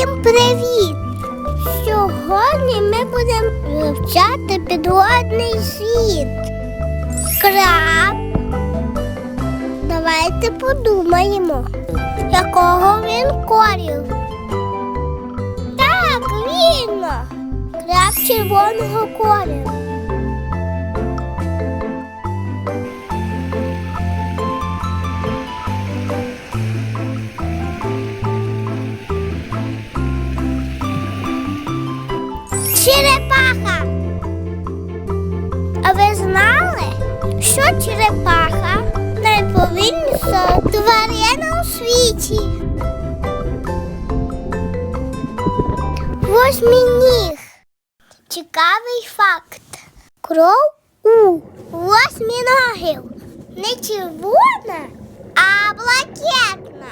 Всім привіт! Сьогодні ми будемо вивчати підводний світ. Краб. Давайте подумаємо, якого він корів. Так, вірно. Краб червоного кольору. Черепаха. А ви знали, що черепаха найповільніша тварина у світі? Восьминіг. Цікавий факт. Кров у восьминогів не червона, а блакитна.